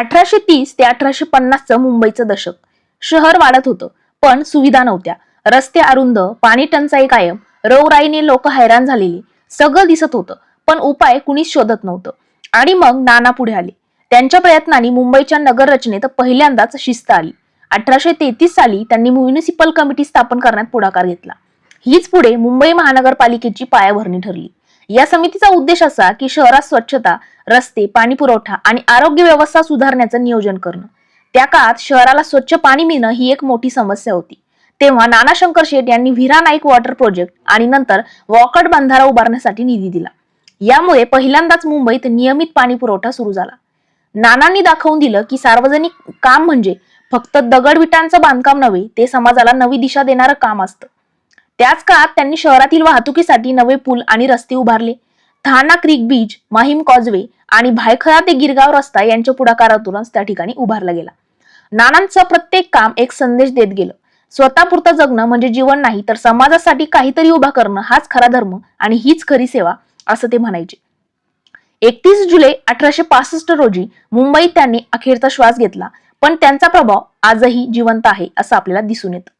अठराशे तीस ते अठराशे पन्नासचं मुंबईचं दशक. शहर वाढत होतं पण सुविधा नव्हत्या. रस्ते अरुंद पाणी टंचाई कायम रोगराईने लोक हैराण झालेली. सगळं दिसत होतं पण उपाय कुणीच शोधत नव्हतं. आणि मग नाना पुढे आले. त्यांच्या प्रयत्नांनी मुंबईच्या नगर रचनेत पहिल्यांदाच शिस्त आली. अठराशे तेहतीस साली त्यांनी म्युनिसिपल कमिटी स्थापन करण्यात पुढाकार घेतला. हीच पुढे मुंबई महानगरपालिकेची पायाभरणी ठरली. या समितीचा उद्देश असा की शहरात स्वच्छता रस्ते पाणी पुरवठा आणि आरोग्य व्यवस्था सुधारण्याचं नियोजन करणं. त्या काळात शहराला स्वच्छ पाणी मिळणं ही एक मोठी समस्या होती. तेव्हा नाना शंकर शेठ यांनी विरा नाईक वॉटर प्रोजेक्ट आणि नंतर वॉकट बंधारा उभारण्यासाठी निधी दिला. यामुळे पहिल्यांदाच मुंबईत नियमित पाणी पुरवठा सुरू झाला. नानांनी दाखवून दिलं की सार्वजनिक काम म्हणजे फक्त दगडविटांचं बांधकाम नव्हे ते समाजाला नवी दिशा देणारं काम असतं. त्याच काळात त्यांनी शहरातील वाहतुकीसाठी नवे पूल आणि रस्ते उभारले. थाना क्रिक बीच माहीम कॉजवे आणि भायखळा ते गिरगाव रस्ता यांच्या पुढाकारातूनच त्या ठिकाणी उभारला गेला. नानांचं प्रत्येक काम एक संदेश देत गेलं. स्वतःपुरतं जगणं म्हणजे जीवन नाही तर समाजासाठी काहीतरी उभा करणं हाच खरा धर्म आणि हीच खरी सेवा असं ते म्हणायचे. एकतीस जुलै अठराशे पासष्ट रोजी मुंबईत त्यांनी अखेरचा श्वास घेतला पण त्यांचा प्रभाव आजही जिवंत आहे असं आपल्याला दिसून येतं.